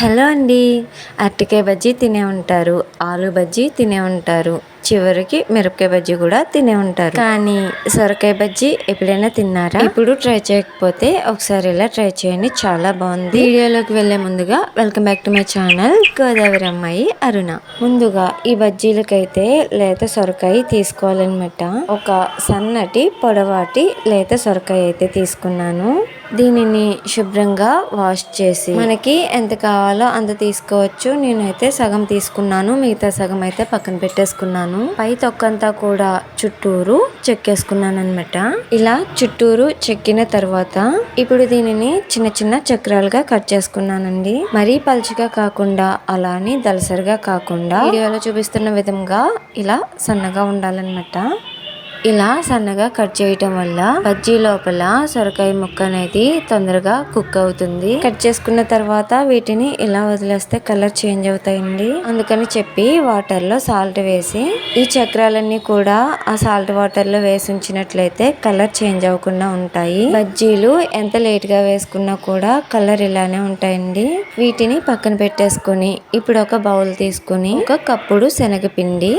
Hello అండి. అరటికాయ బజ్జీ తినే ఉంటారు. ఆలు బజ్జీ తినే ఉంటారు. చివరికి మిరపకాయ బజ్జీ కూడా తినే ఉంటారు. కానీ సొరకాయ బజ్జీ ఎప్పుడైనా తిన్నారా? ఇప్పుడు ట్రై చేయకపోతే ఒకసారి ఇలా ట్రై చేయండి. చాలా బాగుంది. వీడియోలోకి వెళ్ళే ముందుగా welcome back to my channel Godavari అమ్మాయి అరుణ. ముందుగా ఈ బజ్జీలకైతే లేత సొరకాయ తీసుకోవాలన్నమాట. ఒక సన్నటి పొడవాటి లేత సొరకాయ అయితే తీసుకున్నాను. దీనిని శుభ్రంగా వాష్ చేసి మనకి ఎంత కావాలో అంత తీసుకోవచ్చు. నేనైతే సగం తీసుకున్నాను. మిగతా సగం అయితే పక్కన పెట్టేసుకున్నాను. పై తొక్కంతా కూడా చుట్టూరు చెక్కేసుకున్నాను అనమాట ఇలా చుట్టూరు చెక్కిన తర్వాత ఇప్పుడు దీనిని చిన్న చిన్న చక్రాలుగా కట్ చేసుకున్నానండి. మరీ పలుచగా కాకుండా అలానే దలసరిగా కాకుండా వీడియోలో చూపిస్తున్న విధంగా ఇలా సన్నగా ఉండాలన్నమాట. ఇలా సన్నగా కట్ చేయటం వల్ల బజ్జీ లోపల సొరకాయ ముక్క అనేది తొందరగా కుక్ అవుతుంది. కట్ చేసుకున్న తర్వాత వీటిని ఇలా వదిలేస్తే కలర్ చేంజ్ అవుతాయండి. అందుకని చెప్పి వాటర్లో సాల్ట్ వేసి ఈ చక్రాలన్నీ కూడా ఆ సాల్ట్ వాటర్లో వేసి ఉంచినట్లయితే కలర్ చేంజ్ అవ్వకుండా ఉంటాయి. బజ్జీలు ఎంత లేట్గా వేసుకున్నా కూడా కలర్ ఇలానే ఉంటాయండి. వీటిని పక్కన పెట్టేసుకుని ఇప్పుడు ఒక బౌల్ తీసుకుని ఒక కప్పుడు శనగపిండి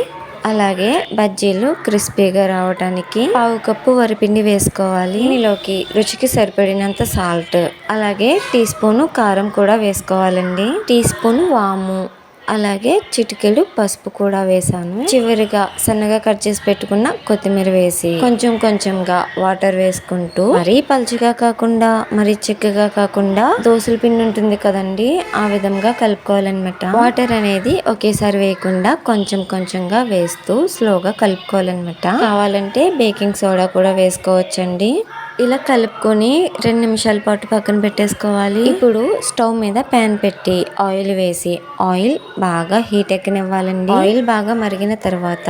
అలాగే బజ్జీలు క్రిస్పీగా రావడానికి పావు కప్పు వరిపిండి వేసుకోవాలి. దీనిలోకి రుచికి సరిపడినంత సాల్ట్. అలాగే టీ స్పూన్ కారం కూడా వేసుకోవాలండి. టీ స్పూన్ వాము. అలాగే చిటికెడు పసుపు కూడా వేసాను చివరిగా సన్నగా కట్ చేసి పెట్టుకున్న కొత్తిమీర వేసి కొంచెం కొంచెంగా వాటర్ వేసుకుంటూ మరీ పలుచగా కాకుండా మరీ చిక్కగా కాకుండా దోశల పిండి ఉంటుంది కదండి ఆ విధంగా కలుపుకోవాలన్నమాట. వాటర్ అనేది ఒకేసారి వేయకుండా కొంచెం కొంచెంగా వేస్తూ స్లోగా కలుపుకోవాలన్నమాట. కావాలంటే బేకింగ్ సోడా కూడా వేసుకోవచ్చండి. ఇలా కలుపుకొని రెండు నిమిషాల పాటు పక్కన పెట్టేసుకోవాలి. ఇప్పుడు స్టవ్ మీద ప్యాన్ పెట్టి ఆయిల్ వేసి ఆయిల్ బాగా హీట్ ఎక్కనివ్వాలండి. ఆయిల్ బాగా మరిగిన తర్వాత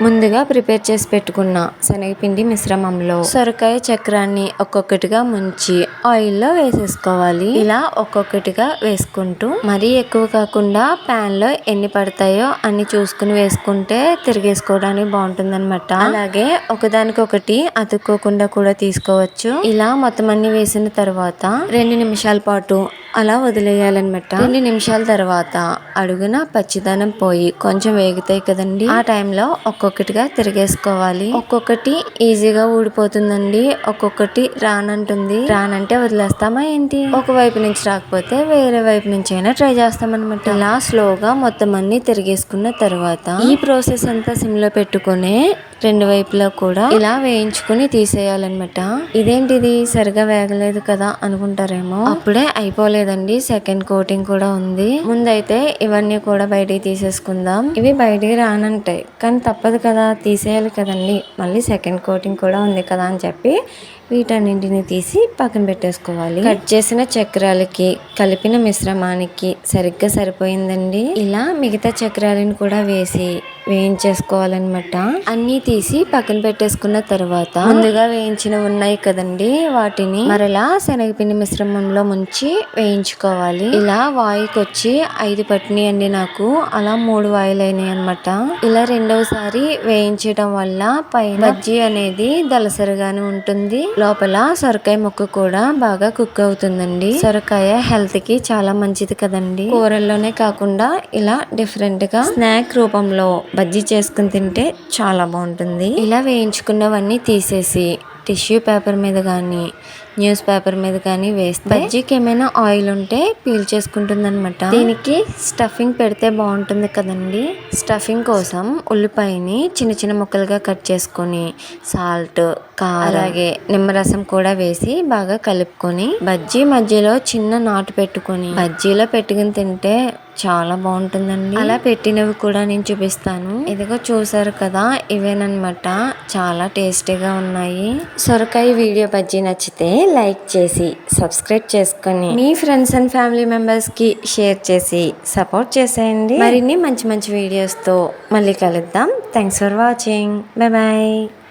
ముందుగా ప్రిపేర్ చేసి పెట్టుకున్న శనగపిండి మిశ్రమంలో సొరకాయ చక్రాన్ని ఒక్కొక్కటిగా ముంచి ఆయిల్లో వేసేసుకోవాలి. ఇలా ఒక్కొక్కటిగా వేసుకుంటూ మరీ ఎక్కువ కాకుండా ప్యాన్లో ఎన్ని పడతాయో అన్ని చూసుకుని వేసుకుంటే తిరిగేసుకోవడానికి బాగుంటుంది అనమాట అలాగే ఒకదానికొకటి అతుక్కోకుండా కూడా తీసుకోవచ్చు. ఇలా మొత్తం అన్ని వేసిన తర్వాత రెండు నిమిషాల పాటు అలా వదిలేయాలన్నమాట రెండు నిమిషాల తర్వాత అడుగున పచ్చిదనం పోయి కొంచెం వేగుతాయి కదండి. ఆ టైంలో ఒక్కొక్కటిగా తిరిగేసుకోవాలి. ఒక్కొక్కటి ఈజీగా ఊడిపోతుందండి. ఒక్కొక్కటి రానంటుంది. రానంటే వదిలేస్తామా ఏంటి? ఒక వైపు నుంచి రాకపోతే వేరే వైపు నుంచి అయినా ట్రై చేస్తామన్నమాట. ఇలా స్లోగా మొత్తం అన్ని తిరిగేసుకున్న తర్వాత ఈ ప్రాసెస్ అంతా సిమ్లో పెట్టుకునే రెండు వైపులా కూడా ఇలా వేయించుకుని తీసేయాలన్నమాట. ఇదేంటిది? సరిగా వేగలేదు కదా అనుకుంటారేమో. అప్పుడే అయిపోలేదు? లేదండి సెకండ్ కోటింగ్ కూడా ఉంది. ముందైతే ఇవన్నీ కూడా బయటికి తీసేసుకుందాం. ఇవి బయటికి రానంటాయి కానీ తప్పదు కదా తీసేయాలి కదండి. మళ్ళీ సెకండ్ కోటింగ్ కూడా ఉంది కదా అని చెప్పి వీటన్నింటిని తీసి పక్కన పెట్టేసుకోవాలి. కట్ చేసిన చక్రాలకి కలిపిన మిశ్రమానికి సరిగ్గా సరిపోయిందండి. ఇలా మిగతా చక్రాలను కూడా వేసి వేయించేసుకోవాలన్నమాట. అన్ని తీసి పక్కన పెట్టేసుకున్న తర్వాత ముందుగా వేయించిన ఉన్నాయి కదండి వాటిని మరలా శనగపిండి మిశ్రమంలో ముంచి వేయించుకోవాలి. ఇలా వాయికి వచ్చి ఐదు పట్టినాయి అండి నాకు. అలా మూడు వాయిలు అయినాయి అనమాట ఇలా రెండవసారి వేయించడం వల్ల పైన బజ్జీ అనేది దలసరిగానే ఉంటుంది. లోపల సొరకాయ ముక్క కూడా బాగా కుక్ అవుతుందండి. సొరకాయ హెల్త్కి చాలా మంచిది కదండి. కూరల్లోనే కాకుండా ఇలా డిఫరెంట్గా స్నాక్ రూపంలో బజ్జీ చేసుకుని తింటే చాలా బాగుంటుంది. ఇలా వేయించుకున్నవన్నీ తీసేసి టిష్యూ పేపర్ మీద కానీ న్యూస్ పేపర్ మీద కానీ వేస్తే బజ్జీకి ఏమైనా ఆయిల్ ఉంటే పీల్ చేసుకుంటుంది అనమాట దీనికి స్టఫింగ్ పెడితే బాగుంటుంది కదండి. స్టఫింగ్ కోసం ఉల్లిపాయని చిన్న చిన్న ముక్కలుగా కట్ చేసుకొని సాల్ట్ కారం అలాగే నిమ్మరసం కూడా వేసి బాగా కలుపుకొని బజ్జీ మధ్యలో చిన్న నాటు పెట్టుకొని బజ్జీలో పెట్టుకుని తింటే చాలా బాగుంటుందండి. అలా పెట్టినవి కూడా నేను చూపిస్తాను. ఇదిగో చూసారు కదా ఇవేనమాట చాలా టేస్టీగా ఉన్నాయి. సొరకాయ వీడియో బజ్జీ నచ్చితే లైక్ చేసి సబ్స్క్రైబ్ చేసుకొని మీ ఫ్రెండ్స్ అండ్ ఫ్యామిలీ మెంబర్స్కి షేర్ చేసి సపోర్ట్ చేసేయండి. మరిన్ని మంచి మంచి వీడియోస్తో మళ్ళీ కలుద్దాం. Thanks for watching. Bye bye.